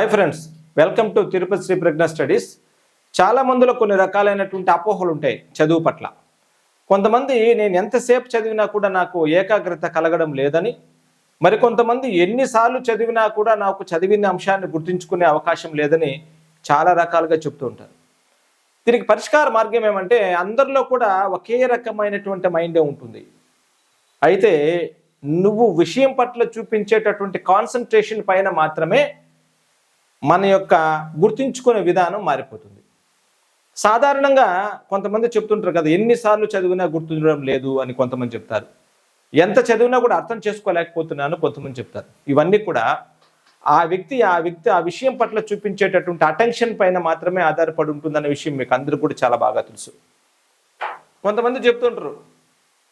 Hi friends welcome to Tirupati Sri Pragna studies చాలా మందిలో కొన్ని రకాలైనటువంటి అపోహలు ఉంటాయి చదువు పట్ల. కొంతమంది నేను ఎంతసేపు చదివినా కూడా నాకు ఏకాగ్రత కలగడం లేదని మరికొంతమంది ఎన్నిసార్లు చదివినా కూడా నాకు చదివిన అంశాన్ని గుర్తుంచుకునే అవకాశం లేదని చాలా రకాలుగా చెప్తూ ఉంటారు. దీనికి పరిష్కార మార్గం ఏమంటే అందరిలో కూడా ఒకే రకమైనటువంటి మైండే ఉంటుంది. అయితే నువ్వు విషయం పట్ల చూపించేటటువంటి కాన్సన్ట్రేషన్ పైన మాత్రమే మన యొక్క గుర్తించుకునే విధానం మారిపోతుంది. సాధారణంగా కొంతమంది చెప్తుంటారు కదా ఎన్నిసార్లు చదివినా గుర్తుండడం లేదు అని కొంతమంది చెప్తారు. ఎంత చదివినా కూడా అర్థం చేసుకోలేకపోతున్నాను కొంతమంది చెప్తారు. ఇవన్నీ కూడా ఆ వ్యక్తి ఆ వ్యక్తి ఆ విషయం పట్ల చూపించేటటువంటి అటెన్షన్ పైన మాత్రమే ఆధారపడి ఉంటుందనే విషయం మీకు అందరూ కూడా చాలా బాగా తెలుసు. కొంతమంది చెప్తుంటారు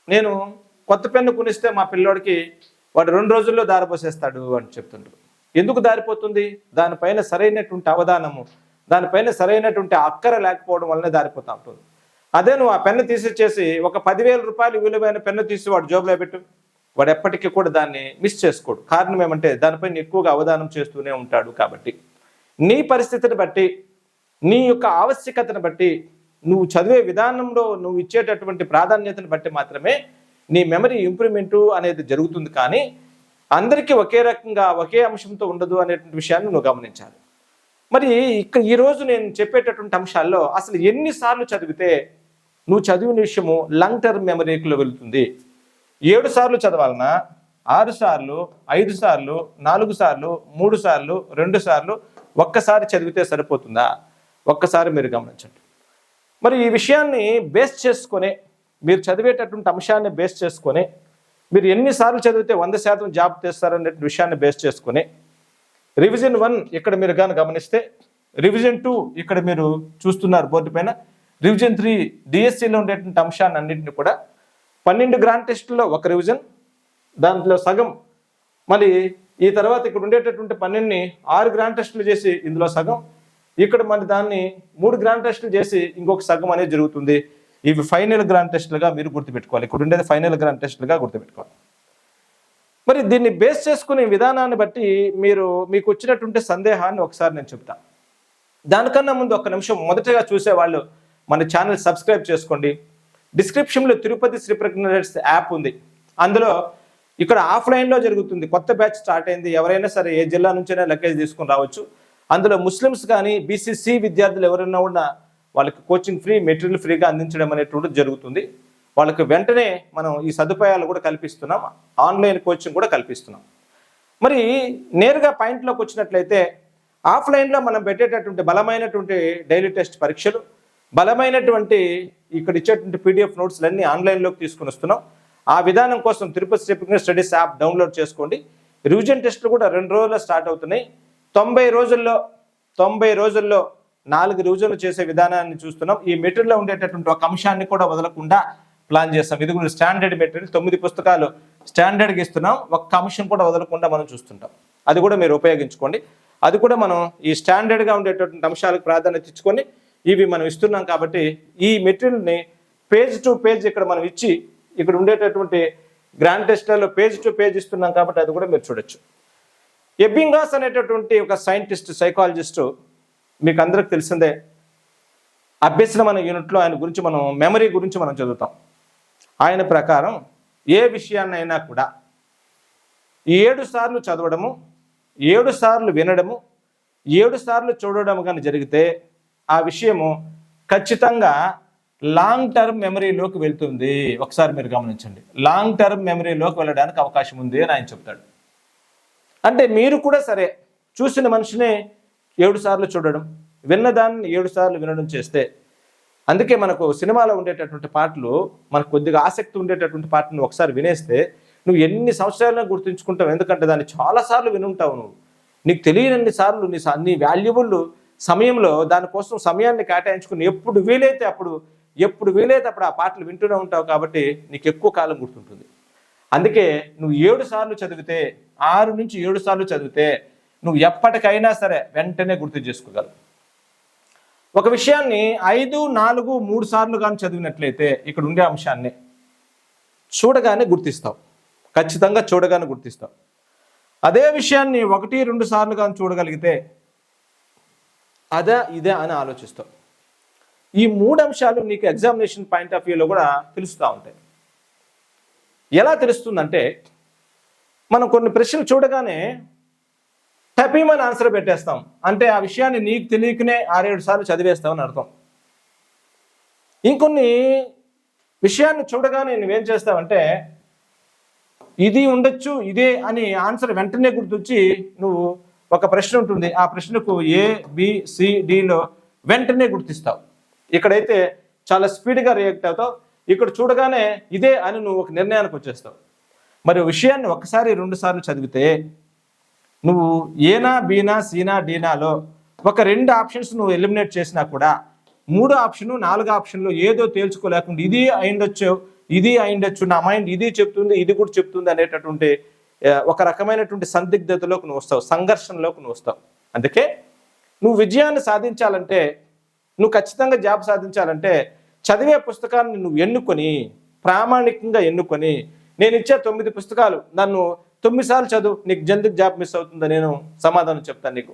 నేను కొత్త పెన్ను కొనిస్తే మా పిల్లోడికి వాడు రెండు రోజుల్లో దారపోసేస్తాడు అని చెప్తుంటారు. ఎందుకు దారిపోతుంది? దానిపైన సరైనటువంటి అవధానము దానిపైన సరైనటువంటి అక్కర లేకపోవడం వల్లనే దారిపోతా ఉంటుంది. అదే నువ్వు ఆ పెన్ను తీసిచ్చేసి ఒక పదివేల రూపాయలు విలువైన పెన్ను తీసి వాడు జోబులో పెట్టు. వాడు ఎప్పటికీ కూడా దాన్ని మిస్ చేసుకోడు. కారణం ఏమంటే దానిపైన ఎక్కువగా అవధానం చేస్తూనే ఉంటాడు కాబట్టి. నీ పరిస్థితిని బట్టి నీ యొక్క ఆవశ్యకతను బట్టి నువ్వు చదివే విధానంలో నువ్వు ఇచ్చేటటువంటి ప్రాధాన్యతను బట్టి మాత్రమే నీ మెమరీ ఇంప్రూవ్మెంటు అనేది జరుగుతుంది కానీ అందరికీ ఒకే రకంగా ఒకే అంశంతో ఉండదు అనేటువంటి విషయాన్ని నువ్వు గమనించాలి. మరి ఇక్కడ ఈరోజు నేను చెప్పేటటువంటి అంశాల్లో అసలు ఎన్నిసార్లు చదివితే నువ్వు చదివిన విషయము లాంగ్ టర్మ్ మెమరీకిలో వెళుతుంది. ఏడు సార్లు చదవాలన్నా ఆరు సార్లు ఐదు సార్లు నాలుగు సార్లు మూడు సార్లు రెండు సార్లు ఒక్కసారి చదివితే సరిపోతుందా? ఒక్కసారి మీరు గమనించండి. మరి ఈ విషయాన్ని బేస్ చేసుకొని మీరు చదివేటటువంటి అంశాన్ని బేస్ చేసుకొని మీరు ఎన్నిసార్లు చదివితే వంద శాతం జాబ్ తెస్తారనే విషయాన్ని బేస్ చేసుకుని రివిజన్ వన్ ఇక్కడ మీరు కానీ గమనిస్తే రివిజన్ టూ ఇక్కడ మీరు చూస్తున్నారు బోర్డు పైన రివిజన్ త్రీ డిఎస్సిలో ఉండేటువంటి అంశాన్ని అన్నింటిని కూడా పన్నెండు గ్రాండ్ టెస్టుల్లో ఒక రివిజన్ దాంట్లో సగం మరి ఈ తర్వాత ఇక్కడ ఉండేటటువంటి పన్నెండుని ఆరు గ్రాండ్ టెస్టులు చేసి ఇందులో సగం ఇక్కడ మరి దాన్ని మూడు గ్రాండ్ టెస్టులు చేసి ఇంకొక సగం అనేది జరుగుతుంది. ఇవి ఫైనల్ గ్రాండ్ టెస్టులుగా మీరు గుర్తుపెట్టుకోవాలి. ఇక్కడ ఉండేది ఫైనల్ గ్రాండ్ టెస్టులుగా గుర్తుపెట్టుకోవాలి. మరి దీన్ని బేస్ చేసుకునే విధానాన్ని బట్టి మీరు మీకు వచ్చినటువంటి సందేహాన్ని ఒకసారి నేను చెప్తా. దానికన్నా ముందు ఒక నిమిషం మొదటగా చూసేవాళ్ళు మన ఛానల్ సబ్స్క్రైబ్ చేసుకోండి. డిస్క్రిప్షన్లో తిరుపతి శ్రీ ప్రజ్ఞస్ యాప్ ఉంది. అందులో ఇక్కడ ఆఫ్లైన్లో జరుగుతుంది. కొత్త బ్యాచ్ స్టార్ట్ అయింది. ఎవరైనా సరే ఏ జిల్లా నుంచైనా లగేజ్ తీసుకుని రావచ్చు. అందులో ముస్లిమ్స్ కానీ బీసీసీ విద్యార్థులు ఎవరైనా ఉన్నా వాళ్ళకి కోచింగ్ ఫ్రీ మెటీరియల్ ఫ్రీగా అందించడం అనేటువంటిది జరుగుతుంది. వాళ్ళకి వెంటనే మనం ఈ సదుపాయాలు కూడా కల్పిస్తున్నాం. ఆన్లైన్ కోచింగ్ కూడా కల్పిస్తున్నాం. మరి నేరుగా పాయింట్లోకి వచ్చినట్లయితే ఆఫ్లైన్లో మనం పెట్టేటటువంటి బలమైనటువంటి డైలీ టెస్ట్ పరీక్షలు బలమైనటువంటి ఇక్కడ ఇచ్చేటువంటి పీడిఎఫ్ నోట్స్లు అన్నీ ఆన్లైన్లోకి తీసుకుని వస్తున్నాం. ఆ విధానం కోసం Tirupati stepping studies app download చేసుకోండి. రివిజన్ టెస్టులు కూడా రెండు రోజుల్లో స్టార్ట్ అవుతున్నాయి. తొంభై రోజుల్లో తొంభై రోజుల్లో నాలుగు రోజులు చేసే విధానాన్ని చూస్తున్నాం. ఈ మెటీరియల్లో ఉండేటటువంటి ఒక అంశాన్ని కూడా వదలకుండా ప్లాన్ చేస్తాం. ఇది కూడా స్టాండర్డ్ మెటీరియల్. తొమ్మిది పుస్తకాలు స్టాండర్డ్గా ఇస్తున్నాం. ఒక్క అంశం కూడా వదలకుండా మనం చూస్తుంటాం. అది కూడా మీరు ఉపయోగించుకోండి. అది కూడా మనం ఈ స్టాండర్డ్గా ఉండేటటువంటి అంశాలకు ప్రాధాన్యత ఇచ్చుకొని ఇవి మనం ఇస్తున్నాం కాబట్టి ఈ మెటీరియల్ని పేజ్ టు పేజ్ ఇక్కడ మనం ఇచ్చి ఇక్కడ ఉండేటటువంటి గ్రాండ్ టెస్ట్లలో పేజ్ టు పేజ్ ఇస్తున్నాం కాబట్టి అది కూడా మీరు చూడొచ్చు. ఎబ్బింగాస్ అనేటటువంటి ఒక సైంటిస్ట్ సైకాలజిస్టు మీకు అందరికి తెలిసిందే అభ్యసనం అనే యూనిట్లో ఆయన గురించి మనం మెమరీ గురించి మనం చదువుతాం. ఆయన ప్రకారం ఏ విషయాన్నైనా కూడా ఏడు సార్లు చదవడము ఏడు సార్లు వినడము ఏడు సార్లు చూడడం కానీ జరిగితే ఆ విషయము ఖచ్చితంగా లాంగ్ టర్మ్ మెమరీలోకి వెళ్తుంది. ఒకసారి మీరు గమనించండి. లాంగ్ టర్మ్ మెమరీలోకి వెళ్ళడానికి అవకాశం ఉంది అని ఆయన చెప్తాడు. అంటే మీరు కూడా సరే చూసిన మనిషిని ఏడు సార్లు చూడడం విన్నదాన్ని ఏడు సార్లు వినడం చేస్తే అందుకే మనకు సినిమాలో ఉండేటటువంటి పాటలు మనకు కొద్దిగా ఆసక్తి ఉండేటటువంటి పాటను ఒకసారి వినేస్తే నువ్వు ఎన్ని సంవత్సరాలను గుర్తుంచుకుంటావు ఎందుకంటే దాన్ని చాలాసార్లు వినుంటావు నువ్వు. నీకు తెలియనన్ని సార్లు నీ నీ వాల్యుబుల్ సమయంలో దానికోసం సమయాన్ని కేటాయించుకుని ఎప్పుడు వీలైతే అప్పుడు ఎప్పుడు వీలైతే అప్పుడు ఆ పాటలు వింటూనే ఉంటావు కాబట్టి నీకు ఎక్కువ కాలం గుర్తుంటుంది. అందుకే నువ్వు ఏడు సార్లు చదివితే ఆరు నుంచి ఏడు సార్లు చదివితే నువ్వు ఎప్పటికైనా సరే వెంటనే గుర్తు చేసుకోగలవు. ఒక విషయాన్ని ఐదు నాలుగు మూడు సార్లు కానీ చదివినట్లయితే ఇక్కడ ఉండే అంశాన్ని చూడగానే గుర్తిస్తావు. ఖచ్చితంగా చూడగానే గుర్తిస్తావు. అదే విషయాన్ని ఒకటి రెండు సార్లు కానీ చూడగలిగితే అదే ఇదే అని ఆలోచిస్తావు. ఈ మూడు అంశాలు నీకు ఎగ్జామినేషన్ పాయింట్ ఆఫ్ వ్యూలో కూడా తెలుస్తూ ఉంటాయి. ఎలా తెలుస్తుందంటే మనం కొన్ని ప్రశ్నలు చూడగానే టపీమని ఆన్సర్ పెట్టేస్తాం. అంటే ఆ విషయాన్ని నీకు తెలియకనే ఆరేడు సార్లు చదివేస్తామని అర్థం. ఇంకొన్ని విషయాన్ని చూడగానే నువ్వేం చేస్తావంటే ఇది ఉండొచ్చు ఇదే అని ఆన్సర్ వెంటనే గుర్తొచ్చి నువ్వు ఒక ప్రశ్న ఉంటుంది. ఆ ప్రశ్నకు ఏ బిసిడిలో వెంటనే గుర్తిస్తావు. ఇక్కడైతే చాలా స్పీడ్గా రియాక్ట్ అవుతావు. ఇక్కడ చూడగానే ఇదే అని నువ్వు ఒక నిర్ణయానికి వచ్చేస్తావు. మరి విషయాన్ని ఒకసారి రెండు సార్లు చదివితే నువ్వు ఏనా బీనా సీనా డీనాలో ఒక రెండు ఆప్షన్స్ నువ్వు ఎలిమినేట్ చేసినా కూడా మూడో ఆప్షను నాలుగో ఆప్షన్లో ఏదో తేల్చుకోలేకుండా ఇది అయిండొచ్చు ఇది అయిండొచ్చు నా మైండ్ ఇది చెప్తుంది ఇది కూడా చెప్తుంది అనేటటువంటి ఒక రకమైనటువంటి సందిగ్ధతలోకి నువ్వు వస్తావు సంఘర్షణలోకి నువ్వు వస్తావు. అందుకే నువ్వు విజయాన్ని సాధించాలంటే నువ్వు ఖచ్చితంగా జాబ్ సాధించాలంటే చదివే పుస్తకాన్ని నువ్వు ఎన్నుకొని ప్రామాణికంగా ఎన్నుకొని నేను ఇచ్చే తొమ్మిది పుస్తకాలు నన్ను తొమ్మిది సార్లు చదువు నీకు జంతుకు జాబ్ మిస్ అవుతుందో నేను సమాధానం చెప్తాను నీకు.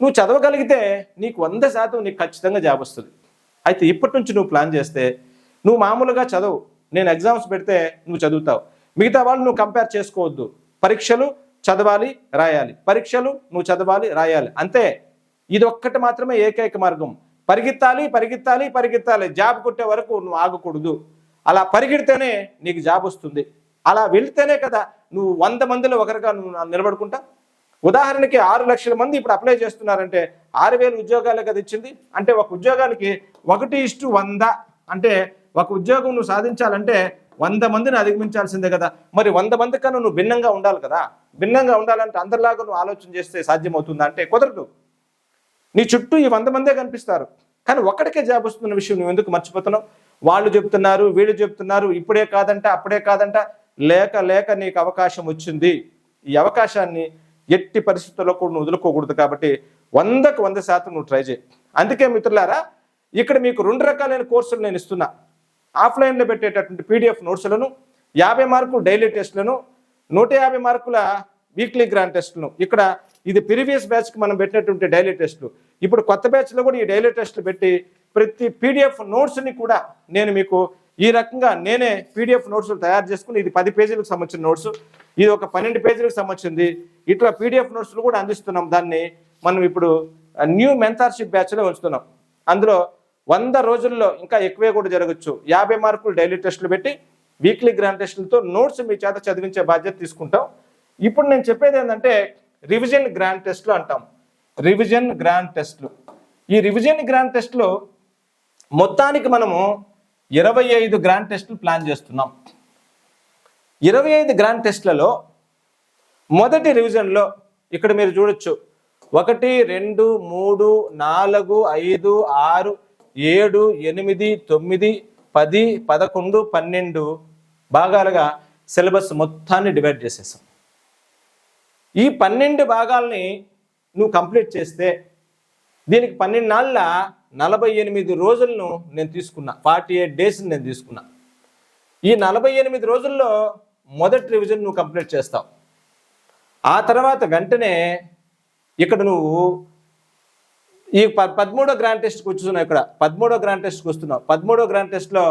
నువ్వు చదవగలిగితే నీకు వంద శాతం నీకు ఖచ్చితంగా జాబ్ వస్తుంది. అయితే ఇప్పటి నుంచి నువ్వు ప్లాన్ చేస్తే నువ్వు మామూలుగా చదువు నేను ఎగ్జామ్స్ పెడితే నువ్వు చదువుతావు. మిగతా వాళ్ళు నువ్వు కంపేర్ చేసుకోవద్దు. పరీక్షలు చదవాలి రాయాలి. పరీక్షలు నువ్వు చదవాలి రాయాలి. అంతే. ఇది ఒక్కటి మాత్రమే ఏకైక మార్గం. పరిగెత్తాలి పరిగెత్తాలి పరిగెత్తాలి. జాబ్ కొట్టే వరకు నువ్వు ఆగకూడదు. అలా పరిగెడితేనే నీకు జాబ్ వస్తుంది. అలా వెళ్తేనే కదా నువ్వు వంద మందిలో ఒకరిగా నువ్వు నిలబడుకుంటా? ఉదాహరణకి ఆరు లక్షల మంది ఇప్పుడు అప్లై చేస్తున్నారంటే ఆరు వేలు ఉద్యోగాలే కదా ఇచ్చింది. అంటే ఒక ఉద్యోగానికి ఒకటి ఇష్టు వంద. అంటే ఒక ఉద్యోగం నువ్వు సాధించాలంటే వంద మందిని అధిగమించాల్సిందే కదా. మరి వంద మంది కన్నా నువ్వు భిన్నంగా ఉండాలి కదా. భిన్నంగా ఉండాలంటే అందరిలాగా నువ్వు ఆలోచన చేస్తే సాధ్యమవుతుందా అంటే కుదరదు. నీ చుట్టూ ఈ వంద మందే కనిపిస్తారు. కానీ ఒక్కడికే జాబ్ వస్తున్న విషయం నువ్వు ఎందుకు మర్చిపోతున్నావు? వాళ్ళు చెప్తున్నారు వీళ్ళు చెప్తున్నారు ఇప్పుడే కాదంట అప్పుడే కాదంట. లేక లేక నీకు అవకాశం వచ్చింది. ఈ అవకాశాన్ని ఎట్టి పరిస్థితుల్లో కూడా నువ్వు వదులుకోకూడదు కాబట్టి వందకు వంద శాతం నువ్వు ట్రై చేయి. అందుకే మిత్రులారా ఇక్కడ మీకు రెండు రకాలైన కోర్సులు నేను ఇస్తున్నా. ఆఫ్లైన్లో పెట్టేటటువంటి పీడిఎఫ్ నోట్స్లను యాభై మార్కులు డైలీ టెస్ట్లను నూట యాభై మార్కుల వీక్లీ గ్రాండ్ టెస్ట్లను. ఇక్కడ ఇది ప్రీవియస్ బ్యాచ్కి మనం పెట్టినటువంటి డైలీ టెస్ట్లు. ఇప్పుడు కొత్త బ్యాచ్లో కూడా ఈ డైలీ టెస్ట్లు పెట్టి ప్రతి పీడిఎఫ్ నోట్స్ని కూడా నేను మీకు ఈ రకంగా నేనే పీడిఎఫ్ నోట్స్ తయారు చేసుకుని ఇది పది పేజీలకు సంబంధించిన నోట్స్ ఇది ఒక పన్నెండు పేజీలకు సంబంధించింది. ఇట్లా పీడిఎఫ్ నోట్స్లు కూడా అందిస్తున్నాం. దాన్ని మనం ఇప్పుడు న్యూ మెంతార్షిప్ బ్యాచ్లో ఉంచుతున్నాం. అందులో వంద రోజుల్లో ఇంకా ఎక్కువే కూడా జరగచ్చు. యాభై మార్కులు డైలీ టెస్టులు పెట్టి వీక్లీ గ్రాండ్ టెస్టులతో నోట్స్ మీ చేత చదివించే బాధ్యత తీసుకుంటాం. ఇప్పుడు నేను చెప్పేది ఏంటంటే రివిజన్ గ్రాండ్ టెస్ట్లు అంటాం. రివిజన్ గ్రాండ్ టెస్ట్లు. ఈ రివిజన్ గ్రాండ్ టెస్ట్లో మొత్తానికి మనము ఇరవై ఐదు గ్రాండ్ టెస్టులు ప్లాన్ చేస్తున్నాం. ఇరవై ఐదు గ్రాండ్ టెస్ట్లలో మొదటి రివిజన్లో ఇక్కడ మీరు చూడొచ్చు. ఒకటి రెండు మూడు నాలుగు ఐదు ఆరు ఏడు ఎనిమిది తొమ్మిది పది పదకొండు పన్నెండు భాగాలుగా సిలబస్ మొత్తాన్ని డివైడ్ చేసేసాం. ఈ పన్నెండు భాగాల్ని నువ్వు కంప్లీట్ చేస్తే దీనికి పన్నెండు నాళ్ళ నలభై ఎనిమిది రోజులను నేను తీసుకున్నా. ఫార్టీ ఎయిట్ డేస్ని నేను తీసుకున్నా. ఈ నలభై ఎనిమిది రోజుల్లో మొదటి రివిజన్ నువ్వు కంప్లీట్ చేస్తావు. ఆ తర్వాత వెంటనే ఇక్కడ నువ్వు ఈ ప పదమూడో గ్రాండ్ టెస్ట్కి వచ్చున్నావు ఇక్కడ. పదమూడో గ్రాండ్ టెస్ట్కి వస్తున్నావు. పదమూడో గ్రాండ్ టెస్ట్లో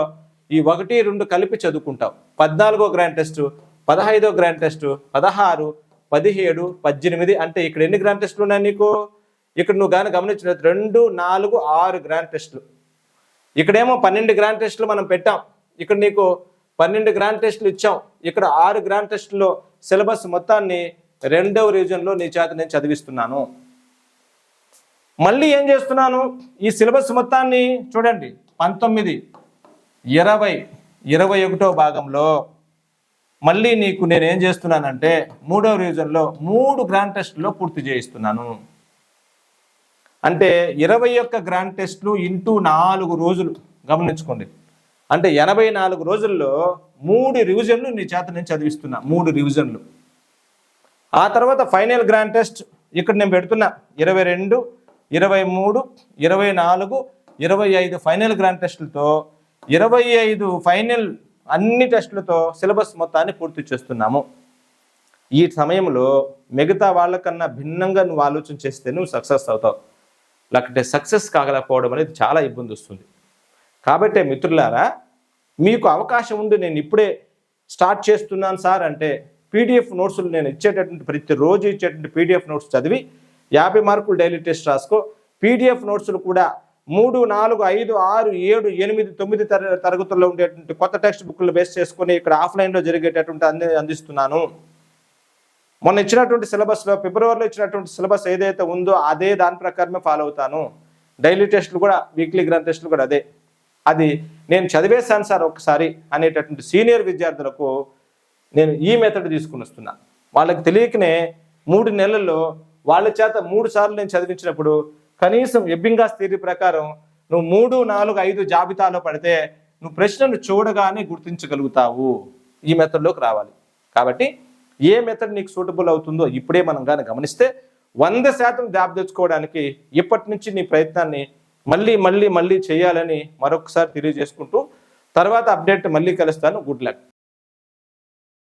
ఈ ఒకటి రెండు కలిపి చదువుకుంటావు. పద్నాలుగో గ్రాండ్ టెస్ట్ పదహైదో గ్రాండ్ టెస్ట్ పదహారు పదిహేడు పద్దెనిమిది అంటే ఇక్కడ ఎన్ని గ్రాండ్ టెస్ట్లు ఉన్నాయి నీకు? ఇక్కడ నువ్వు కానీ గమనించినట్టు రెండు నాలుగు ఆరు గ్రాండ్ టెస్టులు ఇక్కడేమో పన్నెండు గ్రాండ్ టెస్టులు మనం పెట్టాం. ఇక్కడ నీకు పన్నెండు గ్రాండ్ టెస్టులు ఇచ్చాం. ఇక్కడ ఆరు గ్రాండ్ టెస్టుల్లో సిలబస్ మొత్తాన్ని రెండవ రీజన్లో నీ చేత నేను చదివిస్తున్నాను. మళ్ళీ ఏం చేస్తున్నాను? ఈ సిలబస్ మొత్తాన్ని చూడండి. పంతొమ్మిది ఇరవై ఇరవై ఒకటో భాగంలో మళ్ళీ నీకు నేను ఏం చేస్తున్నానంటే మూడవ రీజన్లో మూడు గ్రాండ్ టెస్ట్లో పూర్తి చేయిస్తున్నాను. అంటే ఇరవై ఒక్క గ్రాండ్ టెస్ట్లు ఇంటూ నాలుగు రోజులు. గమనించుకోండి. అంటే ఎనభై నాలుగు రోజుల్లో మూడు రివిజన్లు నీ చేత నేను చదివిస్తున్నా. మూడు రివిజన్లు. ఆ తర్వాత ఫైనల్ గ్రాండ్ టెస్ట్ ఇక్కడ నేను పెడుతున్నా. ఇరవై రెండు ఇరవై మూడు ఇరవై నాలుగు ఇరవై ఐదు ఫైనల్ గ్రాండ్ టెస్టులతో ఇరవై ఐదు ఫైనల్ అన్ని టెస్టులతో సిలబస్ మొత్తాన్ని పూర్తి చేస్తున్నాము. ఈ సమయంలో మిగతా వాళ్ళకన్నా భిన్నంగా నువ్వు ఆలోచన చేస్తే నువ్వు సక్సెస్ అవుతావు. లేకపోతే సక్సెస్ కాగలకపోవడం అనేది చాలా ఇబ్బంది వస్తుంది. కాబట్టి మిత్రులారా మీకు అవకాశం ఉంది నేను ఇప్పుడే స్టార్ట్ చేస్తున్నాను సార్ అంటే పీడిఎఫ్ నోట్స్లు నేను ఇచ్చేటటువంటి ప్రతిరోజు ఇచ్చేటువంటి పీడిఎఫ్ నోట్స్ చదివి యాభై మార్కులు డైలీ టెస్ట్ రాసుకో. పీడిఎఫ్ నోట్స్లు కూడా మూడు నాలుగు ఐదు ఆరు ఏడు ఎనిమిది తొమ్మిది తర తరగతుల్లో ఉండేటువంటి కొత్త టెక్స్ట్ బుక్లు బేస్ చేసుకొని ఇక్కడ ఆఫ్లైన్లో జరిగేటటువంటి అంది అందిస్తున్నాను. మొన్న ఇచ్చినటువంటి సిలబస్లో ఫిబ్రవరిలో ఇచ్చినటువంటి సిలబస్ ఏదైతే ఉందో అదే దాని ప్రకారమే ఫాలో అవుతాను. డైలీ టెస్టులు కూడా వీక్లీ గ్రాండ్ టెస్టులు కూడా అదే. అది నేను చదివేశాను సార్ ఒకసారి అనేటటువంటి సీనియర్ విద్యార్థులకు నేను ఈ మెథడ్ తీసుకుని వస్తున్నా. వాళ్ళకి తెలియకనే మూడు నెలల్లో వాళ్ళ చేత మూడు సార్లు నేను చదివించినప్పుడు కనీసం ఎబ్బింగాస్ థియరీ ప్రకారం నువ్వు మూడు నాలుగు ఐదు జాబితాలో పడితే నువ్వు ప్రశ్నను చూడగానే గుర్తించగలుగుతావు. ఈ మెథడ్లోకి రావాలి. కాబట్టి ఏ మెథడ్ నీకు సూటబుల్ అవుతుందో ఇప్పుడే మనం కానీ గమనిస్తే వంద శాతం జాబ్ తెచ్చుకోవడానికి ఇప్పటి నుంచి నీ ప్రయత్నాన్ని మళ్ళీ మళ్ళీ మళ్ళీ చేయాలని మరొకసారి తెలియజేసుకుంటూ తర్వాత అప్డేట్ మళ్ళీ కలుస్తాను. Good luck